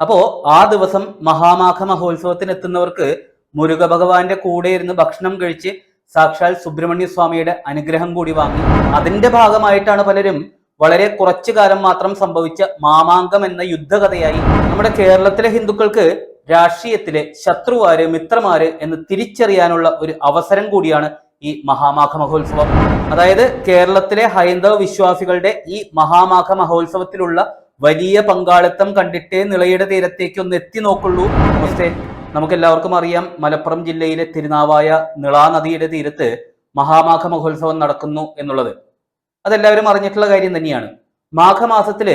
അപ്പോ ആ ദിവസം മഹാമാഘ മഹോത്സവത്തിന് എത്തുന്നവർക്ക് മുരുക ഭഗവാന്റെ കൂടെ ഇരുന്ന് ഭക്ഷണം കഴിച്ച് സാക്ഷാൽ സുബ്രഹ്മണ്യ സ്വാമിയുടെ അനുഗ്രഹം കൂടി വാങ്ങി. അതിന്റെ ഭാഗമായിട്ടാണ് പലരും വളരെ കുറച്ചു കാലം മാത്രം സംഭവിച്ച മാമാങ്കം എന്ന യുദ്ധകഥയായി നമ്മുടെ കേരളത്തിലെ ഹിന്ദുക്കൾക്ക് രാഷ്ട്രീയത്തിലെ ശത്രുവാര് മിത്രമാര് എന്ന് തിരിച്ചറിയാനുള്ള ഒരു അവസരം കൂടിയാണ് ഈ മഹാമാഘ മഹോത്സവം. അതായത് കേരളത്തിലെ ഹൈന്ദവ വിശ്വാസികളുടെ ഈ മഹാമാഘ മഹോത്സവത്തിലുള്ള വലിയ പങ്കാളിത്തം കണ്ടിട്ടേ നിളയുടെ തീരത്തേക്ക് ഒന്ന് എത്തി നോക്കുള്ളൂ. നമസ്തേ. നമുക്ക് എല്ലാവർക്കും അറിയാം മലപ്പുറം ജില്ലയിലെ തിരുനാവായ നിളാ നദിയുടെ തീരത്ത് മഹാമാഘ മഹോത്സവം നടക്കുന്നു എന്നുള്ളത്. അതെല്ലാവരും അറിഞ്ഞിട്ടുള്ള കാര്യം തന്നെയാണ്. മാഘമാസത്തിൽ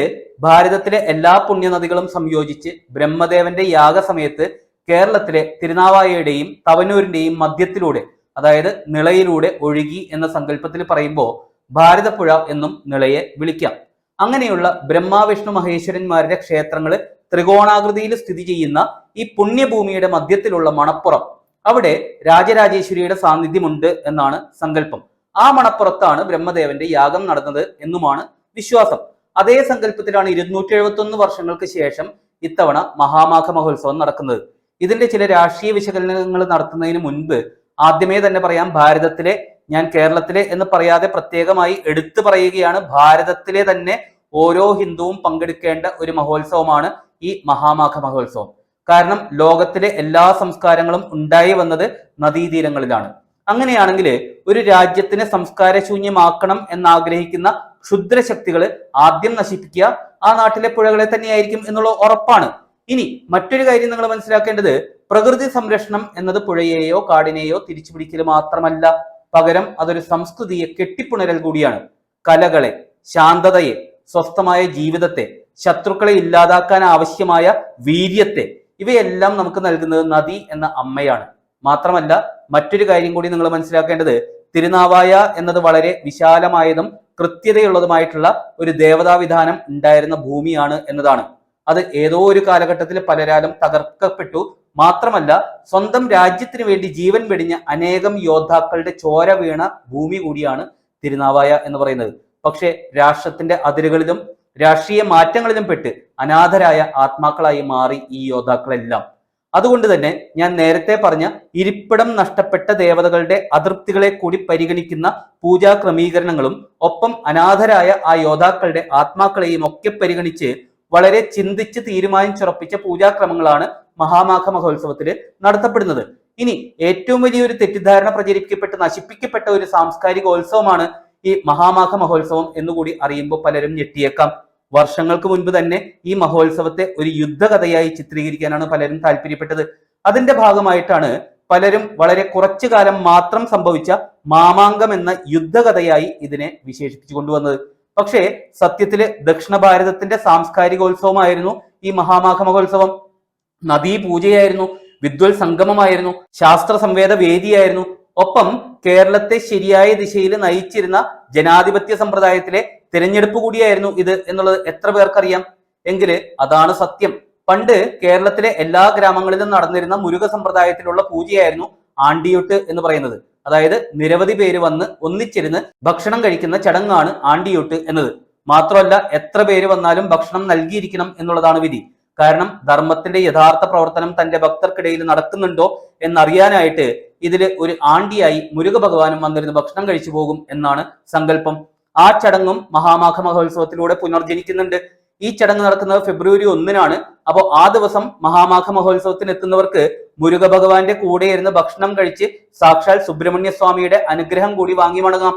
ഭാരതത്തിലെ എല്ലാ പുണ്യനദികളും സംയോജിച്ച് ബ്രഹ്മദേവന്റെ യാഗസമയത്ത് കേരളത്തിലെ തിരുനാവായയുടെയും തവനൂരിന്റെയും മധ്യത്തിലൂടെ അതായത് നിളയിലൂടെ ഒഴുകി എന്ന സങ്കല്പത്തിൽ പറയുമ്പോൾ ഭാരതപ്പുഴ എന്നും നിളയെ വിളിക്കാം. അങ്ങനെയുള്ള ബ്രഹ്മാവിഷ്ണു മഹേശ്വരന്മാരുടെ ക്ഷേത്രങ്ങൾ ത്രികോണാകൃതിയിൽ സ്ഥിതി ചെയ്യുന്ന ഈ പുണ്യഭൂമിയുടെ മധ്യത്തിലുള്ള മണപ്പുറം. അവിടെ രാജരാജേശ്വരിയുടെ സാന്നിധ്യമുണ്ട് എന്നാണ് സങ്കല്പം. ആ മണപ്പുറത്താണ് ബ്രഹ്മദേവന്റെ യാഗം നടന്നത് എന്നുമാണ് വിശ്വാസം. അതേ സങ്കല്പത്തിലാണ് ഇരുന്നൂറ്റി എഴുപത്തി വർഷങ്ങൾക്ക് ശേഷം ഇത്തവണ മഹാമാഘ മഹോത്സവം നടക്കുന്നത്. ഇതിന്റെ ചില രാഷ്ട്രീയ വിശകലനങ്ങൾ നടത്തുന്നതിന് മുൻപ് ആദ്യമേ തന്നെ പറയാം ഭാരതത്തിലെ ഞാൻ കേരളത്തിലെ എന്ന് പറയാതെ പ്രത്യേകമായി എടുത്തു പറയുകയാണ്. ഭാരതത്തിലെ തന്നെ ഓരോ ഹിന്ദുവും പങ്കെടുക്കേണ്ട ഒരു മഹോത്സവമാണ് ഈ മഹാമാഘ മഹോത്സവം. കാരണം ലോകത്തിലെ എല്ലാ സംസ്കാരങ്ങളും ഉണ്ടായി വന്നത് നദീതീരങ്ങളിലാണ്. അങ്ങനെയാണെങ്കിൽ ഒരു രാജ്യത്തിനെ സംസ്കാരശൂന്യമാക്കണം എന്നാഗ്രഹിക്കുന്ന ക്ഷുദ്രശക്തികൾ ആദ്യം നശിപ്പിക്കുക ആ നാട്ടിലെ പുഴകളെ തന്നെയായിരിക്കും എന്നുള്ള ഉറപ്പാണ്. ഇനി മറ്റൊരു കാര്യം നിങ്ങൾ മനസ്സിലാക്കേണ്ടത് പ്രകൃതി സംരക്ഷണം എന്നത് പുഴയെയോ കാടിനെയോ തിരിച്ചുപിടിക്കൽ മാത്രമല്ല. പകരം അതൊരു സംസ്കൃതിയെ കെട്ടിപ്പുണരൽ കൂടിയാണ്. കലകളെ ശാന്തതയെ സ്വസ്ഥമായ ജീവിതത്തെ ശത്രുക്കളെ ഇല്ലാതാക്കാൻ ആവശ്യമായ വീര്യത്തെ ഇവയെല്ലാം നമുക്ക് നൽകുന്നത് നദി എന്ന അമ്മയാണ്. മാത്രമല്ല മറ്റൊരു കാര്യം കൂടി നിങ്ങൾ മനസ്സിലാക്കേണ്ടത് തിരുനാവായ എന്നത് വളരെ വിശാലമായതും കൃത്യതയുള്ളതുമായിട്ടുള്ള ഒരു ദേവതാവിധാനം ഉണ്ടായിരുന്ന ഭൂമിയാണ് എന്നതാണ്. അത് ഏതോ ഒരു കാലഘട്ടത്തിൽ പലരാലും തകർക്കപ്പെട്ടു മാത്രമല്ല സ്വന്തം രാജ്യത്തിന് വേണ്ടി ജീവൻ വെടിഞ്ഞ അനേകം യോദ്ധാക്കളുടെ ചോര വീണ ഭൂമി കൂടിയാണ് തിരുനാവായ എന്ന് പറയുന്നത്. പക്ഷെ രാഷ്ട്രത്തിന്റെ അതിരുകളിലും രാഷ്ട്രീയ മാറ്റങ്ങളിലും പെട്ട് അനാഥരായ ആത്മാക്കളായി മാറി ഈ യോദ്ധാക്കളെല്ലാം. അതുകൊണ്ട് തന്നെ ഞാൻ നേരത്തെ പറഞ്ഞ ഇരിപ്പിടം നഷ്ടപ്പെട്ട ദേവതകളുടെ അതൃപ്തികളെ കൂടി പരിഗണിക്കുന്ന പൂജാ ക്രമീകരണങ്ങളും ഒപ്പം അനാഥരായ ആ യോദ്ധാക്കളുടെ ആത്മാക്കളെയും ഒക്കെ പരിഗണിച്ച് വളരെ ചിന്തിച്ച് തീരുമാനിച്ചുറപ്പിച്ച പൂജാക്രമങ്ങളാണ് മഹാമാഘ മഹോത്സവത്തിൽ നടത്തപ്പെടുന്നത്. ഇനി ഏറ്റവും വലിയൊരു തെറ്റിദ്ധാരണ പ്രചരിപ്പിക്കപ്പെട്ട് നശിപ്പിക്കപ്പെട്ട ഒരു സാംസ്കാരികോത്സവമാണ് ഈ മഹാമാഘ മഹോത്സവം എന്നുകൂടി അറിയുമ്പോൾ പലരും ഞെട്ടിയേക്കാം. വർഷങ്ങൾക്ക് മുൻപ് തന്നെ ഈ മഹോത്സവത്തെ ഒരു യുദ്ധകഥയായി ചിത്രീകരിക്കാനാണ് പലരും താല്പര്യപ്പെട്ടത്. അതിന്റെ ഭാഗമായിട്ടാണ് പലരും വളരെ കുറച്ചു കാലം മാത്രം സംഭവിച്ച മാമാങ്കം എന്ന യുദ്ധകഥയായി ഇതിനെ വിശേഷിപ്പിച്ചു കൊണ്ടുവന്നത്. പക്ഷേ സത്യത്തിൽ ദക്ഷിണ ഭാരതത്തിന്റെ സാംസ്കാരികോത്സവമായിരുന്നു ഈ മഹാമാഘ മഹോത്സവം. നദീ പൂജയായിരുന്നു വിദ്വൽ സംഗമമായിരുന്നു ശാസ്ത്ര സംവേദ വേദിയായിരുന്നു ഒപ്പം കേരളത്തെ ശരിയായ ദിശയിൽ നയിച്ചിരുന്ന ജനാധിപത്യ സമ്പ്രദായത്തിലെ തിരഞ്ഞെടുപ്പ് കൂടിയായിരുന്നു ഇത് എന്നുള്ളത് എത്ര പേർക്കറിയാം? എങ്കിൽ അതാണ് സത്യം. പണ്ട് കേരളത്തിലെ എല്ലാ ഗ്രാമങ്ങളിലും നടന്നിരുന്ന മുരുക സമ്പ്രദായത്തിലുള്ള പൂജയായിരുന്നു ആണ്ടിയൊട്ട് എന്ന് പറയുന്നത്. അതായത് നിരവധി പേര് വന്ന് ഒന്നിച്ചിരുന്ന് ഭക്ഷണം കഴിക്കുന്ന ചടങ്ങാണ് ആണ്ടിയൊട്ട് എന്നത്. മാത്രമല്ല എത്ര പേര് വന്നാലും ഭക്ഷണം നൽകിയിരിക്കണം എന്നുള്ളതാണ് വിധി. കാരണം ധർമ്മത്തിന്റെ യഥാർത്ഥ പ്രവർത്തനം തന്റെ ഭക്തർക്കിടയിൽ നടക്കുന്നുണ്ടോ എന്നറിയാനായിട്ട് ഇതിൽ ഒരു ആണ്ടിയായി മുരുക ഭഗവാനും വന്നിരുന്ന് ഭക്ഷണം കഴിച്ചു പോകും എന്നാണ് സങ്കല്പം. ആ ചടങ്ങും മഹാമാഘ മഹോത്സവത്തിലൂടെ പുനർജനിക്കുന്നുണ്ട്. ഈ ചടങ്ങ് നടക്കുന്നത് ഫെബ്രുവരി ഒന്നിനാണ്. അപ്പോൾ ആ ദിവസം മഹാമാഘ മഹോത്സവത്തിന് എത്തുന്നവർക്ക് മുരുക ഭഗവാന്റെ കൂടെ ഇരുന്ന് ഭക്ഷണം കഴിച്ച് സാക്ഷാൽ സുബ്രഹ്മണ്യ സ്വാമിയുടെ അനുഗ്രഹം കൂടി വാങ്ങി മടങ്ങാം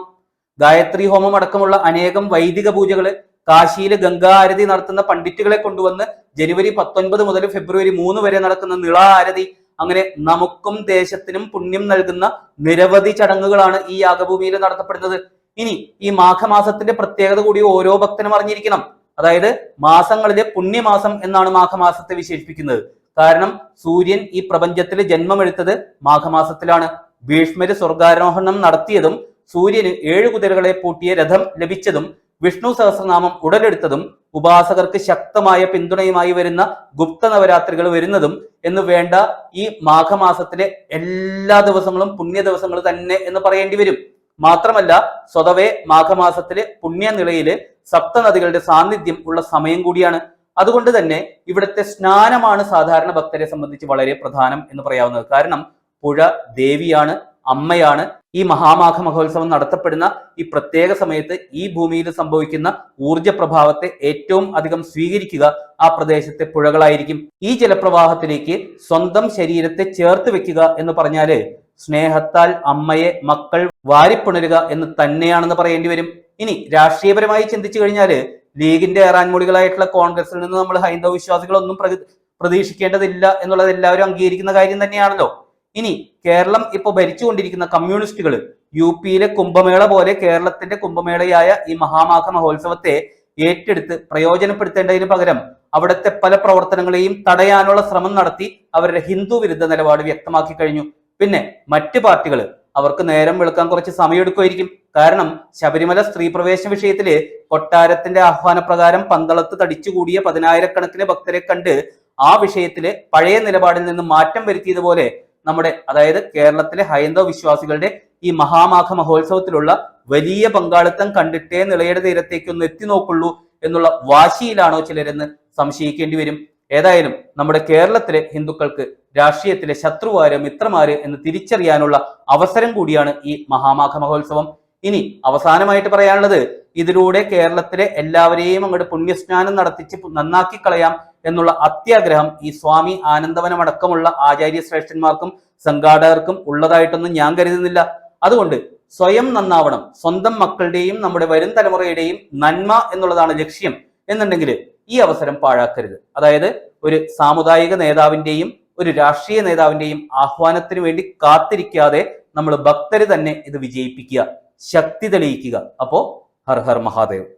ഗായത്രി ഹോമം അടക്കമുള്ള അനേകം വൈദിക പൂജകൾ കാശിയിൽ ഗംഗാരതി നടത്തുന്ന പണ്ഡിറ്റുകളെ കൊണ്ടുവന്ന് ജനുവരി പത്തൊൻപത് മുതൽ ഫെബ്രുവരി മൂന്ന് വരെ നടക്കുന്ന നിള ആരതി അങ്ങനെ നമുക്കും ദേശത്തിനും പുണ്യം നൽകുന്ന നിരവധി ചടങ്ങുകളാണ് ഈ യാഗഭൂമിയിൽ നടത്തപ്പെടുന്നത്. ഇനി ഈ മാഘമാസത്തിന്റെ പ്രത്യേകത കൂടി ഓരോ ഭക്തനും അറിഞ്ഞിരിക്കണം. അതായത് മാസങ്ങളിലെ പുണ്യമാസം എന്നാണ് മാഘമാസത്തെ വിശേഷിപ്പിക്കുന്നത്. കാരണം സൂര്യൻ ഈ പ്രപഞ്ചത്തിൽ ജന്മമെടുത്തത് മാഘമാസത്തിലാണ്. ഭീഷ്മര് സ്വർഗാരോഹണം നടത്തിയതും സൂര്യന് ഏഴു കുതിരകളെ പൂട്ടിയ രഥം ലഭിച്ചതും വിഷ്ണു സഹസ്രനാമം ഉടലെടുത്തതും ഉപാസകർക്ക് ശക്തമായ പിന്തുണയുമായി വരുന്ന ഗുപ്ത നവരാത്രികൾ വരുന്നതും എന്ന് വേണ്ട ഈ മാഘമാസത്തിലെ എല്ലാ ദിവസങ്ങളും പുണ്യ ദിവസങ്ങൾ തന്നെ എന്ന് പറയേണ്ടി വരും. മാത്രമല്ല സ്വതവേ മാഘമാസത്തിലെ പുണ്യനിളയിൽ സപ്തനദികളുടെ സാന്നിധ്യം ഉള്ള സമയം കൂടിയാണ്. അതുകൊണ്ട് തന്നെ ഇവിടുത്തെ സ്നാനമാണ് സാധാരണ ഭക്തരെ സംബന്ധിച്ച് വളരെ പ്രധാനം എന്ന് പറയാവുന്നത്. കാരണം പുഴ ദേവിയാണ് അമ്മയാണ് ഈ മഹാമാഘ മഹോത്സവം നടത്തപ്പെടുന്ന ഈ പ്രത്യേക സമയത്ത് ഈ ഭൂമിയിൽ സംഭവിക്കുന്ന ഊർജ പ്രഭാവത്തെ ഏറ്റവും അധികം സ്വീകരിക്കുക ആ പ്രദേശത്തെ പുഴകളായിരിക്കും. ഈ ജലപ്രവാഹത്തിലേക്ക് സ്വന്തം ശരീരത്തെ ചേർത്ത് വെക്കുക എന്ന് പറഞ്ഞാൽ സ്നേഹത്താൽ അമ്മയെ മക്കൾ വാരിപ്പുണരുക എന്ന് തന്നെയാണെന്ന് പറയേണ്ടി വരും. ഇനി രാഷ്ട്രീയപരമായി ചിന്തിച്ചു കഴിഞ്ഞാൽ ലീഗിന്റെ ഏറാൻമൂടികളായിട്ടുള്ള കോൺഗ്രസിൽ നിന്ന് നമ്മൾ ഹൈന്ദവ വിശ്വാസികളൊന്നും പ്രതി- പ്രതീക്ഷിക്കേണ്ടതില്ല എന്നുള്ളത് എല്ലാവരും അംഗീകരിക്കുന്ന കാര്യം തന്നെയാണല്ലോ. ഇനി കേരളം ഇപ്പൊ ഭരിച്ചുകൊണ്ടിരിക്കുന്ന കമ്മ്യൂണിസ്റ്റുകൾ യു പിയിലെ കുംഭമേള പോലെ കേരളത്തിന്റെ കുംഭമേളയായ ഈ മഹാമാഘ മഹോത്സവത്തെ ഏറ്റെടുത്ത് പ്രയോജനപ്പെടുത്തേണ്ടതിന് പകരം അവിടുത്തെ പല പ്രവർത്തനങ്ങളെയും തടയാനുള്ള ശ്രമം നടത്തി അവരുടെ ഹിന്ദു വിരുദ്ധ നിലപാട് വ്യക്തമാക്കി കഴിഞ്ഞു. പിന്നെ മറ്റ് പാർട്ടികൾ അവർക്ക് നേരം വെളുക്കാൻ കുറച്ച് സമയമെടുക്കുമായിരിക്കും. കാരണം ശബരിമല സ്ത്രീ പ്രവേശന വിഷയത്തിൽ കൊട്ടാരത്തിന്റെ ആഹ്വാനപ്രകാരം പന്തളത്ത് തടിച്ചുകൂടിയ പതിനായിരക്കണക്കിന് ഭക്തരെ കണ്ട് ആ വിഷയത്തിൽ പഴയ നിലപാടിൽ നിന്ന് മാറ്റം വരുത്തിയതുപോലെ നമ്മുടെ അതായത് കേരളത്തിലെ ഹൈന്ദവ വിശ്വാസികളുടെ ഈ മഹാമാഘ മഹോത്സവത്തിലുള്ള വലിയ പങ്കാളിത്തം കണ്ടിട്ടേ നിളയുടെ തീരത്തേക്ക് ഒന്ന് എത്തി നോക്കുള്ളൂ എന്നുള്ള വാശിയിലാണോ ചിലരെന്ന് സംശയിക്കേണ്ടി വരും. ഏതായാലും നമ്മുടെ കേരളത്തിലെ ഹിന്ദുക്കൾക്ക് രാഷ്ട്രീയത്തിലെ ശത്രുവാര് മിത്രമാര് എന്ന് തിരിച്ചറിയാനുള്ള അവസരം കൂടിയാണ് ഈ മഹാമാഘ മഹോത്സവം. ഇനി അവസാനമായിട്ട് പറയാനുള്ളത് ഇതിലൂടെ കേരളത്തിലെ എല്ലാവരെയും അങ്ങോട്ട് പുണ്യസ്നാനം നടത്തിച്ച് നന്നാക്കി കളയാം എന്നുള്ള അത്യാഗ്രഹം ഈ സ്വാമി ആനന്ദവനം അടക്കമുള്ള ആചാര്യ ശ്രേഷ്ഠന്മാർക്കും സംഘാടകർക്കും ഉള്ളതായിട്ടൊന്നും ഞാൻ കരുതുന്നില്ല. അതുകൊണ്ട് സ്വയം നന്നാവണം. സ്വന്തം മക്കളുടെയും നമ്മുടെ വരും തലമുറയുടെയും നന്മ എന്നുള്ളതാണ് ലക്ഷ്യം. എന്നുണ്ടെങ്കിൽ ഈ അവസരം പാഴാക്കരുത്. അതായത് ഒരു സാമുദായിക നേതാവിന്റെയും ഒരു രാഷ്ട്രീയ നേതാവിന്റെയും ആഹ്വാനത്തിന് വേണ്ടി കാത്തിരിക്കാതെ നമ്മൾ ഭക്തര് തന്നെ ഇത് വിജയിപ്പിക്കുക. ശക്തി തെളിയിക്കുക അപ്പോ ഹർ ഹർ മഹാദേവ്